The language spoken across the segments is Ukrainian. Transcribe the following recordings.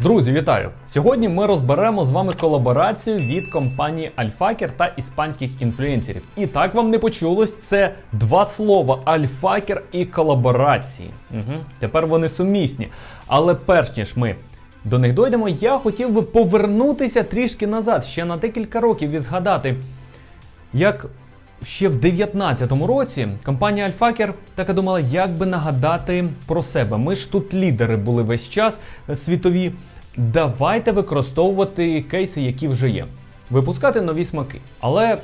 Друзі, вітаю! Сьогодні ми розберемо з вами колаборацію від компанії Альфакер та іспанських інфлюенсерів. І так вам не почулось, це два слова Альфакер і колаборації. Угу. Тепер вони сумісні. Але перш ніж ми до них дойдемо, я хотів би повернутися трішки назад, ще на декілька років і згадати, як ще в 19-му році компанія Альфакер така думала, як би нагадати про себе. Ми ж тут лідери були весь час світові. Давайте використовувати кейси, які вже є. Випускати нові смаки. Але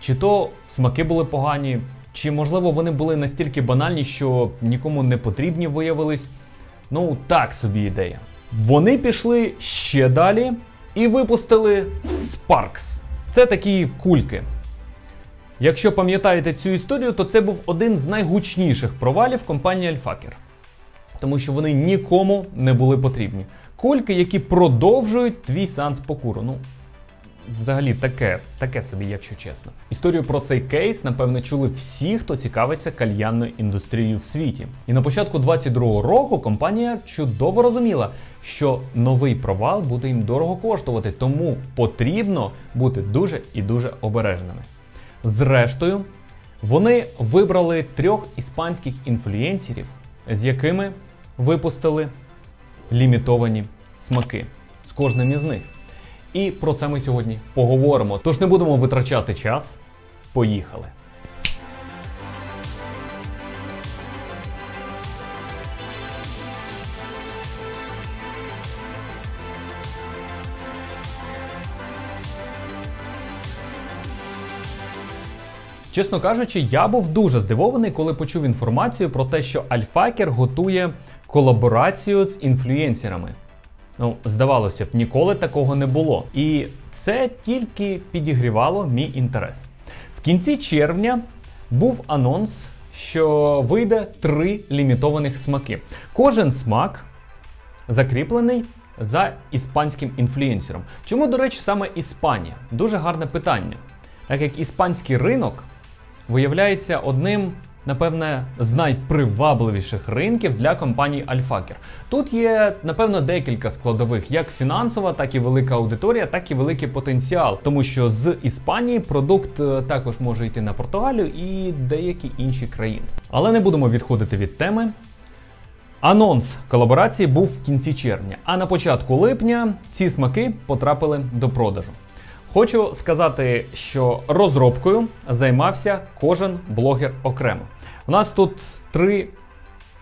чи то смаки були погані, чи можливо вони були настільки банальні, що нікому не потрібні виявились. Ну, так собі ідея. Вони пішли ще далі і випустили Sparks. Це такі кульки. Якщо пам'ятаєте цю історію, то це був один з найгучніших провалів компанії Альфакер. Тому що вони нікому не були потрібні. Кульки, які продовжують твій сеанс покуру. Ну, взагалі, таке, таке собі, якщо чесно. Історію про цей кейс, напевне, чули всі, хто цікавиться кальянною індустрією в світі. І на початку 22-го року компанія чудово розуміла, що новий провал буде їм дорого коштувати, тому потрібно бути дуже і дуже обережними. Зрештою, вони вибрали трьох іспанських інфлюєнсерів, з якими випустили лімітовані смаки з кожним із них. І про це ми сьогодні поговоримо. Тож не будемо витрачати час. Поїхали. Чесно кажучи, я був дуже здивований, коли почув інформацію про те, що Альфакер готує колаборацію з інфлюєнсерами. Ну, здавалося б, ніколи такого не було. І це тільки підігрівало мій інтерес. В кінці червня був анонс, що вийде три лімітованих смаки. Кожен смак закріплений за іспанським інфлюєнсером. Чому, до речі, саме Іспанія? Дуже гарне питання. Так як іспанський ринок виявляється одним, напевне, з найпривабливіших ринків для компанії Альфакер. Тут є, напевно, декілька складових, як фінансова, так і велика аудиторія, так і великий потенціал. Тому що з Іспанії продукт е, також може йти на Португалію і деякі інші країни. Але не будемо відходити від теми. Анонс колаборації був в кінці червня, а на початку липня ці смаки потрапили до продажу. Хочу сказати, що розробкою займався кожен блогер окремо. У нас тут три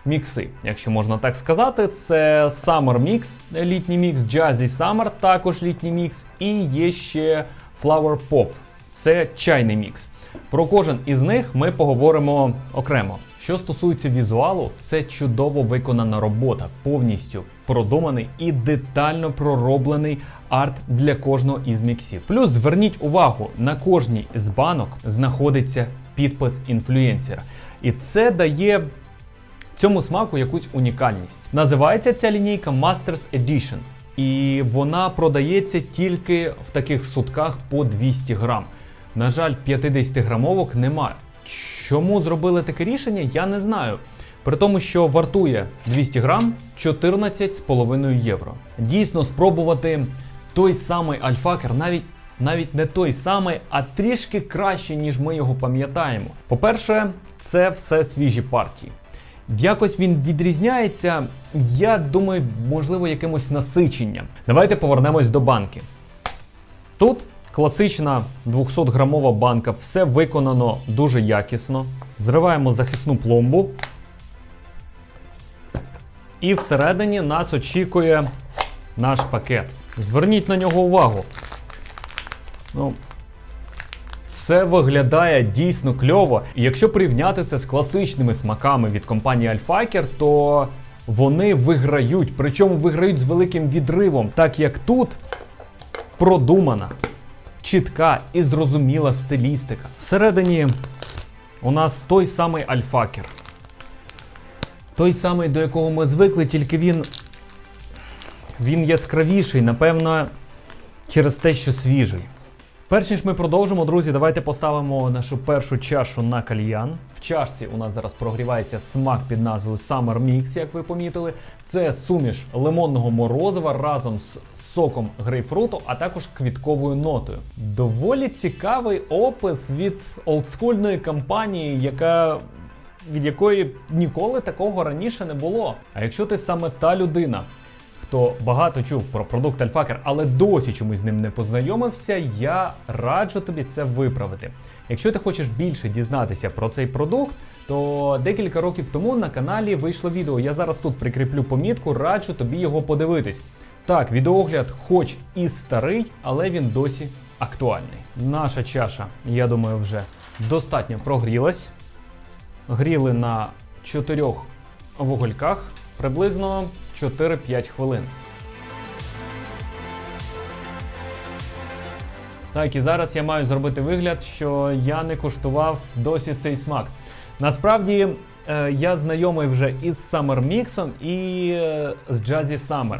мікси, якщо можна так сказати. Це Summer Mix, літній мікс, Jazzy Summer, також літній мікс, і є ще Flower Pop, це чайний мікс. Про кожен із них ми поговоримо окремо. Що стосується візуалу, це чудово виконана робота, повністю продуманий і детально пророблений арт для кожного із міксів. Плюс зверніть увагу, на кожній з банок знаходиться підпис інфлюєнсера. І це дає цьому смаку якусь унікальність. Називається ця лінійка Masters Edition. І вона продається тільки в таких сутках по 200 грам. На жаль, 50 грамовок немає. Чому зробили таке рішення, я не знаю. При тому, що вартує 200 грам 14,5 євро. Дійсно, спробувати той самий альфакер, навіть навіть не той самий, а трішки краще, ніж ми його пам'ятаємо. По-перше, це все свіжі партії. Якось він відрізняється, я думаю, можливо, якимось насиченням. Давайте повернемось до банки. Тут класична 200-грамова банка, все виконано дуже якісно. Зриваємо захисну пломбу. І всередині нас очікує наш пакет. Зверніть на нього увагу. Ну, це виглядає дійсно кльово. І якщо порівняти це з класичними смаками від компанії Альфакер, то вони виграють, причому виграють з великим відривом, так як тут продумана, чітка і зрозуміла стилістика. Всередині у нас той самий Альфакер. Той самий, до якого ми звикли, тільки він. Він яскравіший, напевно, через те, що свіжий. Перш ніж ми продовжимо, друзі, давайте поставимо нашу першу чашу на кальян. В чашці у нас зараз прогрівається смак під назвою Summer Mix, як ви помітили. Це суміш лимонного морозива разом з соком грейпфруту, а також квітковою нотою. Доволі цікавий опис від олдскульної компанії, яка від якої ніколи такого раніше не було. А якщо ти саме та людина, хто багато чув про продукт Альфакер, але досі чомусь з ним не познайомився, я раджу тобі це виправити. Якщо ти хочеш більше дізнатися про цей продукт, то декілька років тому на каналі вийшло відео. Я зараз тут прикріплю помітку, раджу тобі його подивитись. Так, відеогляд, хоч і старий, але він досі актуальний. Наша чаша, я думаю, вже достатньо прогрілась. Гріли на чотирьох вугольках приблизно 4-5 хвилин. Так, і зараз я маю зробити вигляд, що я не куштував досі цей смак. Насправді е, я знайомий вже із Summer Mix і е, з Jazzy Summer.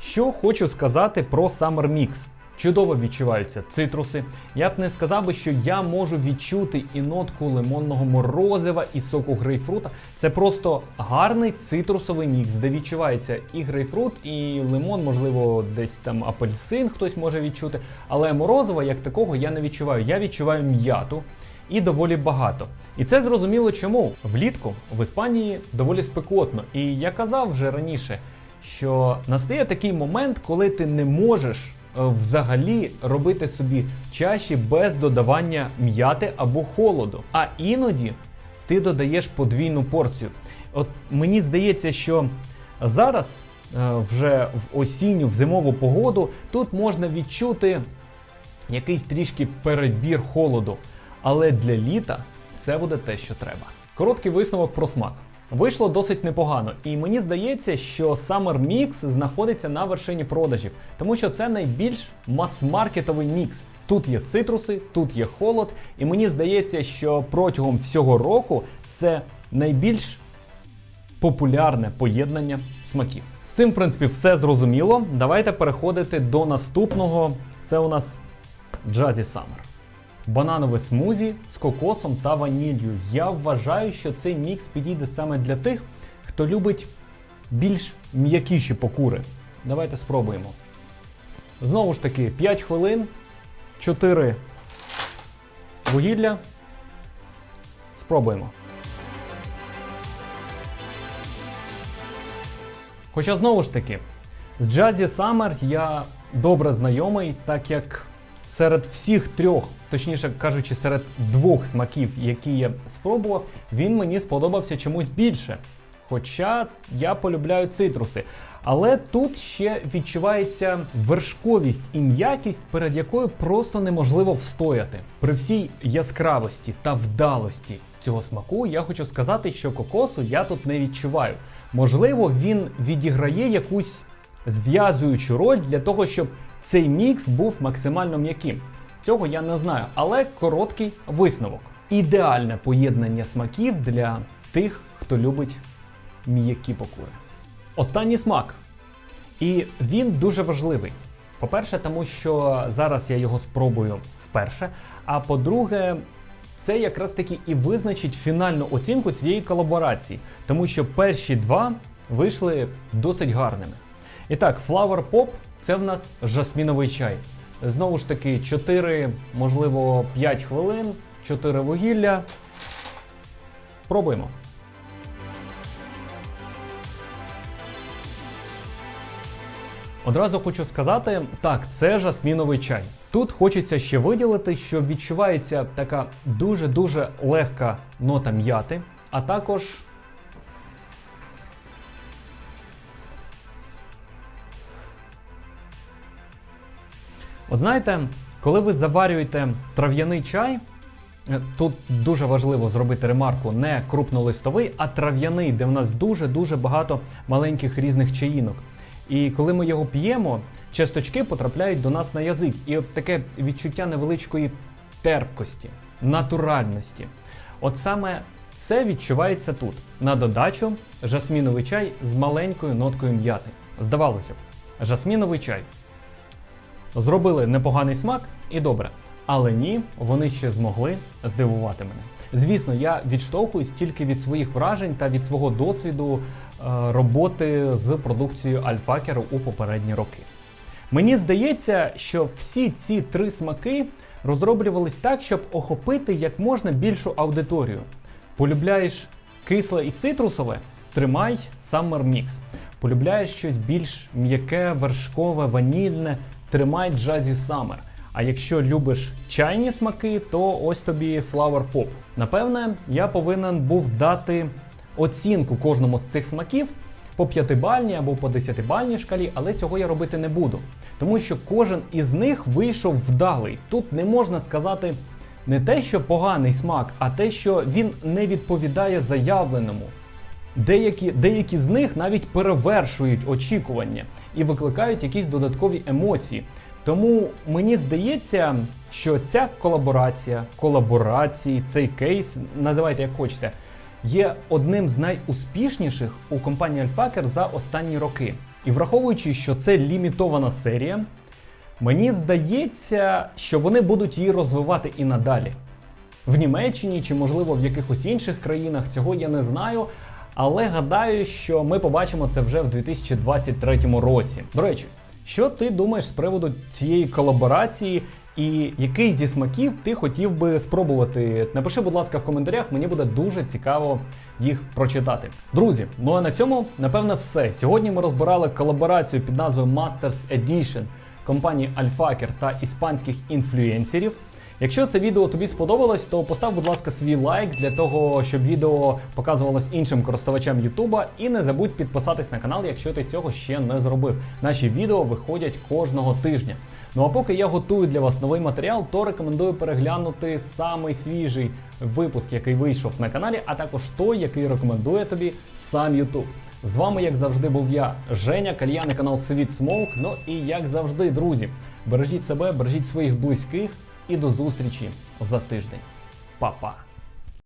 Що хочу сказати про Summer Mix. Чудово відчуваються цитруси. Я б не сказав би, що я можу відчути і нотку лимонного морозива, і соку грейпфрута. Це просто гарний цитрусовий мікс, де відчувається і грейпфрут, і лимон, можливо, десь там апельсин хтось може відчути. Але морозива як такого я не відчуваю. Я відчуваю м'яту і доволі багато. І це зрозуміло чому. Влітку в Іспанії доволі спекотно. І я казав вже раніше, що настає такий момент, коли ти не можеш е, взагалі робити собі чаші без додавання м'яти або холоду. А іноді ти додаєш подвійну порцію. От мені здається, що зараз, е, вже в осінню, в зимову погоду, тут можна відчути якийсь трішки перебір холоду. Але для літа це буде те, що треба. Короткий висновок про смак. Вийшло досить непогано, і мені здається, що Summer Mix знаходиться на вершині продажів, тому що це найбільш мас-маркетовий мікс. Тут є цитруси, тут є холод, і мені здається, що протягом всього року це найбільш популярне поєднання смаків. З цим, в принципі, все зрозуміло. Давайте переходити до наступного. Це у нас Jazzy Summer. Бананове смузі з кокосом та ваніллю. Я вважаю, що цей мікс підійде саме для тих, хто любить більш м'якіші покури. Давайте спробуємо. Знову ж таки, 5 хвилин, 4 вугілля. Спробуємо. Хоча знову ж таки, з Jazzy Summer я добре знайомий, так як серед всіх трьох, точніше кажучи, серед двох смаків, які я спробував, він мені сподобався чомусь більше. Хоча я полюбляю цитруси. Але тут ще відчувається вершковість і м'якість, перед якою просто неможливо встояти. При всій яскравості та вдалості цього смаку я хочу сказати, що кокосу я тут не відчуваю. Можливо, він відіграє якусь зв'язуючу роль для того, щоб цей мікс був максимально м'яким. Цього я не знаю, але короткий висновок. Ідеальне поєднання смаків для тих, хто любить м'які покури. Останній смак. І він дуже важливий. По-перше, тому що зараз я його спробую вперше. А по-друге, це якраз таки і визначить фінальну оцінку цієї колаборації, тому що перші два вийшли досить гарними. І так, Flower Pop це в нас жасміновий чай. Знову ж таки, 4, можливо, 5 хвилин, 4 вугілля. Пробуємо. Одразу хочу сказати, так, це жасміновий чай. Тут хочеться ще виділити, що відчувається така дуже-дуже легка нота м'яти, а також От знаєте, коли ви заварюєте трав'яний чай, е, тут дуже важливо зробити ремарку не крупнолистовий, а трав'яний, де в нас дуже-дуже багато маленьких різних чаїнок. І коли ми його п'ємо, часточки потрапляють до нас на язик. І от таке відчуття невеличкої терпкості, натуральності. От саме це відчувається тут. На додачу жасміновий чай з маленькою ноткою м'яти. Здавалося б, жасміновий чай. Зробили непоганий смак і добре. Але ні, вони ще змогли здивувати мене. Звісно, я відштовхуюсь тільки від своїх вражень та від свого досвіду е, роботи з продукцією Альфакеру у попередні роки. Мені здається, що всі ці три смаки розроблювались так, щоб охопити як можна більшу аудиторію. Полюбляєш кисле і цитрусове? Тримай Summer Mix. Полюбляєш щось більш м'яке, вершкове, ванільне, тримай Jazzy Summer. А якщо любиш чайні смаки, то ось тобі Flower Pop. Напевне, я повинен був дати оцінку кожному з цих смаків по п'ятибальній або по десятибальній шкалі, але цього я робити не буду. Тому що кожен із них вийшов вдалий. Тут не можна сказати не те, що поганий смак, а те, що він не відповідає заявленому. Деякі, деякі з них навіть перевершують очікування і викликають якісь додаткові емоції. Тому мені здається, що ця колаборація, колаборації, цей кейс, називайте як хочете, є одним з найуспішніших у компанії Alfaker за останні роки. І враховуючи, що це лімітована серія, мені здається, що вони будуть її розвивати і надалі. В Німеччині чи, можливо, в якихось інших країнах цього я не знаю. Але гадаю, що ми побачимо це вже в 2023 році. До речі, що ти думаєш з приводу цієї колаборації, і який зі смаків ти хотів би спробувати? Напиши, будь ласка, в коментарях, мені буде дуже цікаво їх прочитати. Друзі, ну а на цьому напевне все. Сьогодні ми розбирали колаборацію під назвою Masters Edition компанії Alfaker та іспанських інфлюенсерів. Якщо це відео тобі сподобалось, то постав, будь ласка, свій лайк для того, щоб відео показувалось іншим користувачам Ютуба. І не забудь підписатись на канал, якщо ти цього ще не зробив. Наші відео виходять кожного тижня. Ну а поки я готую для вас новий матеріал, то рекомендую переглянути самий свіжий випуск, який вийшов на каналі, а також той, який рекомендує тобі сам Ютуб. З вами, як завжди, був я, Женя, кальяни канал Світ Смоук. Ну і як завжди, друзі, бережіть себе, бережіть своїх близьких і до зустрічі за тиждень. Па-па!